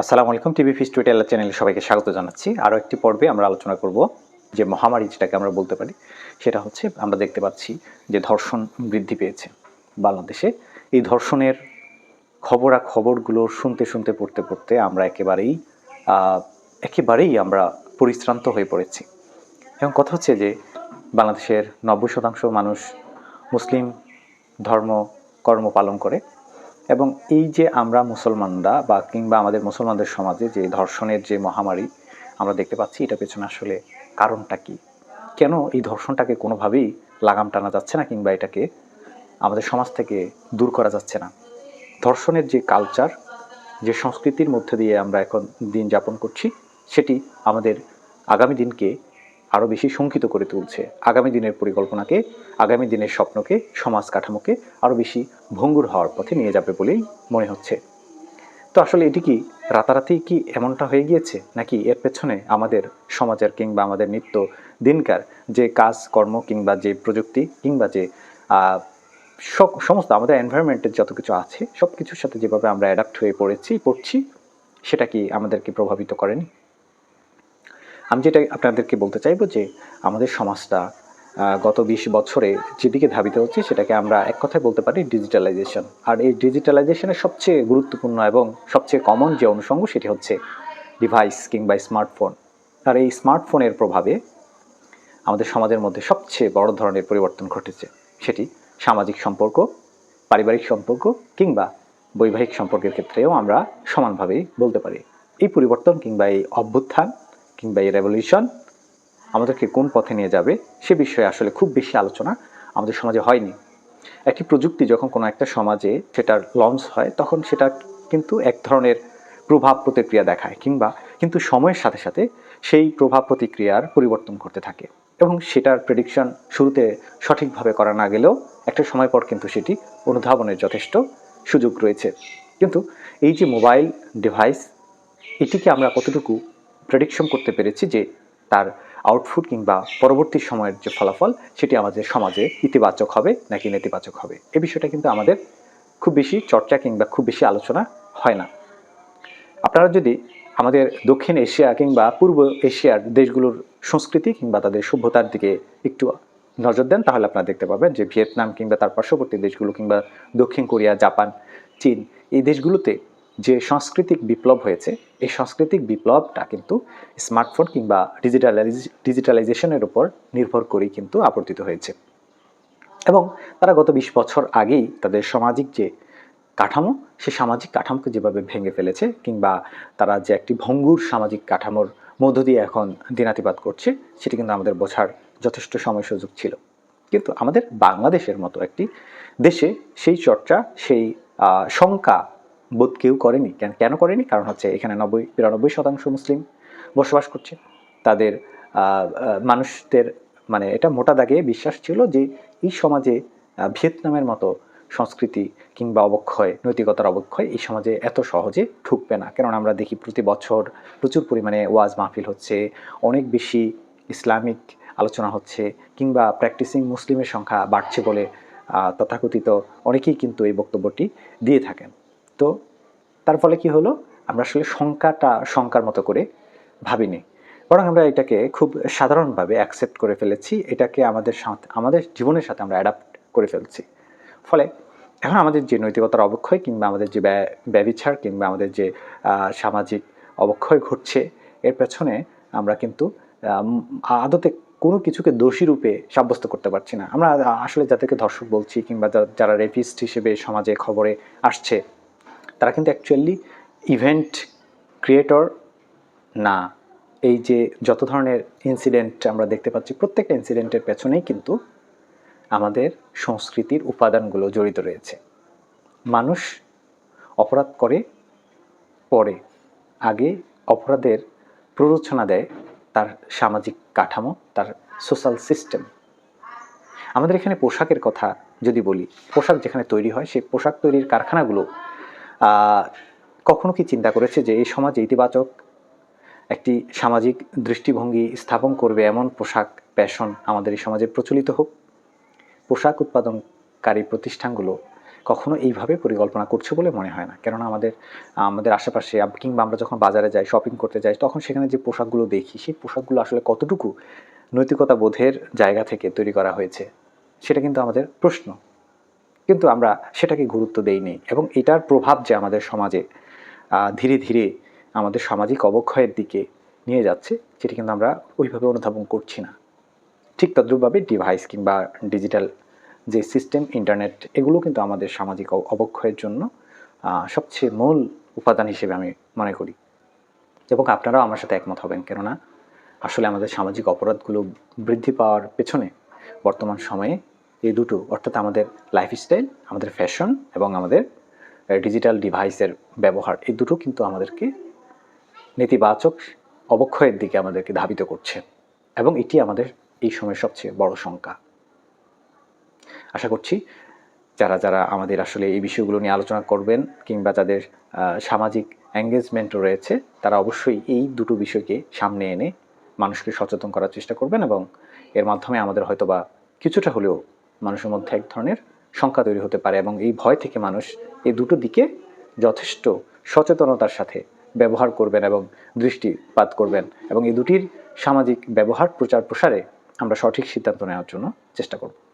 আসসালামু আলাইকুম, টিভি ফিস টুইটার চ্যানেলে সবাইকে স্বাগত জানাচ্ছি। আরও একটি পর্বে আমরা আলোচনা করব যে মহামারী যেটাকে আমরা বলতে পারি, সেটা হচ্ছে আমরা দেখতে পাচ্ছি যে ধর্ষণ বৃদ্ধি পেয়েছে বাংলাদেশে। এই ধর্ষণের খবরা খবরগুলো শুনতে শুনতে, পড়তে পড়তে আমরা একেবারেই একেবারেই আমরা পরিশ্রান্ত হয়ে পড়েছি। এবং কথা হচ্ছে যে বাংলাদেশের নব্বই শতাংশ মানুষ মুসলিম ধর্ম কর্ম পালন করে। এবং এই যে আমরা মুসলমানরা বা কিংবা আমাদের মুসলমানদের সমাজে যে ধর্ষণের যে মহামারী, আমরা দেখতে পাচ্ছি এটা পেছনে আসলে কারণটা কি? কেন এই ধর্ষণটাকে কোনোভাবেই লাগাম টানা যাচ্ছে না কিংবা এটাকে আমাদের সমাজ থেকে দূর করা যাচ্ছে না? ধর্ষণের যে কালচার যে সংস্কৃতির মধ্যে দিয়ে আমরা এখন দিন যাপন করছি, সেটি আমাদের আগামী দিনকে আরও বেশি শঙ্কিত করে তুলছে। আগামী দিনের পরিকল্পনাকে, আগামী দিনের স্বপ্নকে, সমাজ কাঠামোকে আরও বেশি ভঙ্গুর হওয়ার পথে নিয়ে যাবে বলেই মনে হচ্ছে। তো আসলে এটি কি রাতারাতি কি এমনটা হয়ে গিয়েছে? নাকি এর পেছনে আমাদের সমাজের কিংবা আমাদের নিত্য দিনকার যে কাজ, কর্ম কিংবা যে প্রযুক্তি কিংবা যে সমস্ত আমাদের এনভায়রনমেন্টের যত কিছু আছে সব কিছুর সাথে যেভাবে আমরা অ্যাডাপ্ট হয়ে পড়েছি, পড়ছি, সেটা কি আমাদেরকে প্রভাবিত করেনি? আমি যেটা আপনাদেরকে বলতে চাইব যে আমাদের সমাজটা গত বিশ বছরে যেদিকে ধাবিত হচ্ছে সেটাকে আমরা এক কথায় বলতে পারি ডিজিটালাইজেশন আর এই ডিজিটালাইজেশনের সবচেয়ে গুরুত্বপূর্ণ এবং সবচেয়ে কমন যে অনুষঙ্গ সেটি হচ্ছে ডিভাইস কিংবা স্মার্টফোন আর এই স্মার্টফোনের প্রভাবে আমাদের সমাজের মধ্যে সবচেয়ে বড় ধরনের পরিবর্তন ঘটেছে। সেটি সামাজিক সম্পর্ক, পারিবারিক সম্পর্ক কিংবা বৈবাহিক সম্পর্কের ক্ষেত্রেও আমরা সমানভাবেই বলতে পারি। এই পরিবর্তন কিংবা এই অভ্যুত্থান কিংবা এই রেভলিউশন আমাদেরকে কোন পথে নিয়ে যাবে সে বিষয়ে আসলে খুব বেশি আলোচনা আমাদের সমাজে হয়নি। একটি প্রযুক্তি যখন কোনো একটা সমাজে সেটার লঞ্চ হয়, তখন সেটা কিন্তু এক ধরনের প্রভাব প্রতিক্রিয়া দেখায় কিংবা কিন্তু সময়ের সাথে সাথে সেই প্রভাব প্রতিক্রিয়ার পরিবর্তন করতে থাকে এবং সেটার প্রেডিকশন শুরুতে সঠিকভাবে করা না গেলেও একটা সময় পর কিন্তু সেটি অনুধাবনের যথেষ্ট সুযোগ রয়েছে। কিন্তু এই যে মোবাইল ডিভাইস এটিকে আমরা কতটুকু প্রেডিকশন করতে পেরেছি যে তার আউটপুট কিংবা পরবর্তী সময়ের যে ফলাফল, সেটি আমাদের সমাজে ইতিবাচক হবে নাকি নেতিবাচক হবে? এ বিষয়টা কিন্তু আমাদের খুব বেশি চর্চা কিংবা খুব বেশি আলোচনা হয় না। আপনারা যদি আমাদের দক্ষিণ এশিয়া কিংবা পূর্ব এশিয়ার দেশগুলোর সংস্কৃতি কিংবা তাদের সভ্যতার দিকে একটু নজর দেন, তাহলে আপনারা দেখতে পাবেন যে ভিয়েতনাম কিংবা তার পার্শ্ববর্তী দেশগুলো কিংবা দক্ষিণ কোরিয়া, জাপান, চীন, এই দেশগুলোতে যে সাংস্কৃতিক বিপ্লব হয়েছে, এই সাংস্কৃতিক বিপ্লবটা কিন্তু স্মার্টফোন কিংবা ডিজিটালাইজ, ডিজিটালাইজেশনের উপর নির্ভর করেই কিন্তু আবর্তিত হয়েছে। এবং তারা গত বিশ বছর আগেই তাদের সামাজিক যে কাঠামো সে সামাজিক কাঠামোকে যেভাবে ভেঙে ফেলেছে কিংবা তারা যে একটি ভঙ্গুর সামাজিক কাঠামোর মধ্য দিয়ে এখন দিনাতিপাত করছে, সেটি কিন্তু আমাদের বোঝার যথেষ্ট সময় সুযোগ ছিল। কিন্তু আমাদের বাংলাদেশের মতো একটি দেশে সেই চর্চা, সেই শঙ্কা বোধ কেউ করেনি। কেন কেন করেনি? কারণ হচ্ছে এখানে নব্বই, বিরানব্বই শতাংশ মুসলিম বসবাস করছে। তাদের মানুষদের মানে এটা মোটা দাগে বিশ্বাস ছিল যে এই সমাজে ভিয়েতনামের মতো সংস্কৃতি কিংবা অবক্ষয়, নৈতিকতার অবক্ষয় এই সমাজে এত সহজে ঠুকবে না। কেননা আমরা দেখি প্রতি বছর প্রচুর পরিমাণে ওয়াজ মাহফিল হচ্ছে, অনেক বেশি ইসলামিক আলোচনা হচ্ছে কিংবা প্র্যাকটিসিং মুসলিমের সংখ্যা বাড়ছে বলে তথাকথিত অনেকেই কিন্তু এই বক্তব্যটি দিয়ে থাকেন। তো তার ফলে কি হলো? আমরা আসলে সংখ্যাটা সংখ্যার মতো করে ভাবিনি। বরং আমরা এটাকে খুব সাধারণভাবে অ্যাকসেপ্ট করে ফেলেছি। এটাকে আমাদের সাথে, আমাদের জীবনের সাথে আমরা অ্যাডাপ্ট করে ফেলছি। ফলে এখন আমাদের যে নৈতিকতার অবক্ষয় কিংবা আমাদের যে ব্যবিচার কিংবা আমাদের যে সামাজিক অবক্ষয় ঘটছে, এর পেছনে আমরা কিন্তু আদতে কোনো কিছুকে দোষী রূপে সাব্যস্ত করতে পারছি না। আমরা আসলে যাদেরকে ধর্ষক বলছি কিংবা যারা রেপিস্ট হিসেবে সমাজে খবরে আসছে তারা কিন্তু অ্যাকচুয়ালি ইভেন্ট ক্রিয়েটর না। এই যে যত ধরনের ইনসিডেন্ট আমরা দেখতে পাচ্ছি, প্রত্যেকটা ইনসিডেন্টের পেছনেই কিন্তু আমাদের সংস্কৃতির উপাদানগুলো জড়িত রয়েছে। মানুষ অপরাধ করে, পরে আগে অপরাধের প্ররোচনা দেয় তার সামাজিক কাঠামো, তার সোশ্যাল সিস্টেম আমাদের এখানে পোশাকের কথা যদি বলি, পোশাক যেখানে তৈরি হয়, সেই পোশাক তৈরির কারখানাগুলো কখনো কি চিন্তা করেছে যে এই সমাজে ইতিবাচক একটি সামাজিক দৃষ্টিভঙ্গি স্থাপন করবে এমন পোশাক, প্যাশন আমাদের এই সমাজে প্রচলিত হোক? পোশাক উৎপাদনকারী প্রতিষ্ঠানগুলো কখনো এইভাবে পরিকল্পনা করছে বলে মনে হয় না। কেননা আমাদের আমাদের আশেপাশে কিংবা আমরা যখন বাজারে যাই শপিং করতে যাই, তখন সেখানে যে পোশাকগুলো দেখি, সেই পোশাকগুলো আসলে কতটুকু নৈতিকতা বোধের জায়গা থেকে তৈরি করা হয়েছে, সেটা কিন্তু আমাদের প্রশ্ন। কিন্তু আমরা সেটাকে গুরুত্ব দেইনি এবং এটার প্রভাব যে আমাদের সমাজে ধীরে ধীরে আমাদের সামাজিক অবক্ষয়ের দিকে নিয়ে যাচ্ছে, সেটি কিন্তু আমরা ওইভাবে অনুধাবন করছি না। ঠিক তদ্রূপভাবে ডিভাইস কিংবা ডিজিটাল যে সিস্টেম, ইন্টারনেট, এগুলো কিন্তু আমাদের সামাজিক অবক্ষয়ের জন্য সবচেয়ে মূল উপাদান হিসেবে আমি মনে করি। এবং আপনারাও আমার সাথে একমত হবেন, কেননা আসলে আমাদের সামাজিক অপরাধগুলো বৃদ্ধি পাওয়ার পেছনে বর্তমান সময়ে এই দুটো, অর্থাৎ আমাদের লাইফস্টাইল আমাদের ফ্যাশন এবং আমাদের ডিজিটাল ডিভাইসের ব্যবহার, এই দুটো কিন্তু আমাদেরকে নেতিবাচক অবক্ষয়ের দিকে আমাদেরকে ধাবিত করছে এবং এটি আমাদের এই সময়ের সবচেয়ে বড় শঙ্কা। আশা করছি যারা যারা আমাদের আসলে এই বিষয়গুলো নিয়ে আলোচনা করবেন কিংবা যাদের সামাজিক এঙ্গেজমেন্ট রয়েছে, তারা অবশ্যই এই দুটো বিষয়কে সামনে এনে মানুষকে সচেতন করার চেষ্টা করবেন এবং এর মাধ্যমে আমাদের হয়তোবা কিছুটা হলেও মানুষের মধ্যে এক ধরনের শঙ্কা তৈরি হতে পারে এবং এই ভয় থেকে মানুষ এই দুটো দিকে যথেষ্ট সচেতনতার সাথে ব্যবহার করবেন এবং দৃষ্টিপাত করবেন এবং এই দুটির সামাজিক ব্যবহার প্রচার প্রসারে আমরা সঠিক সিদ্ধান্ত নেওয়ার জন্য চেষ্টা করব।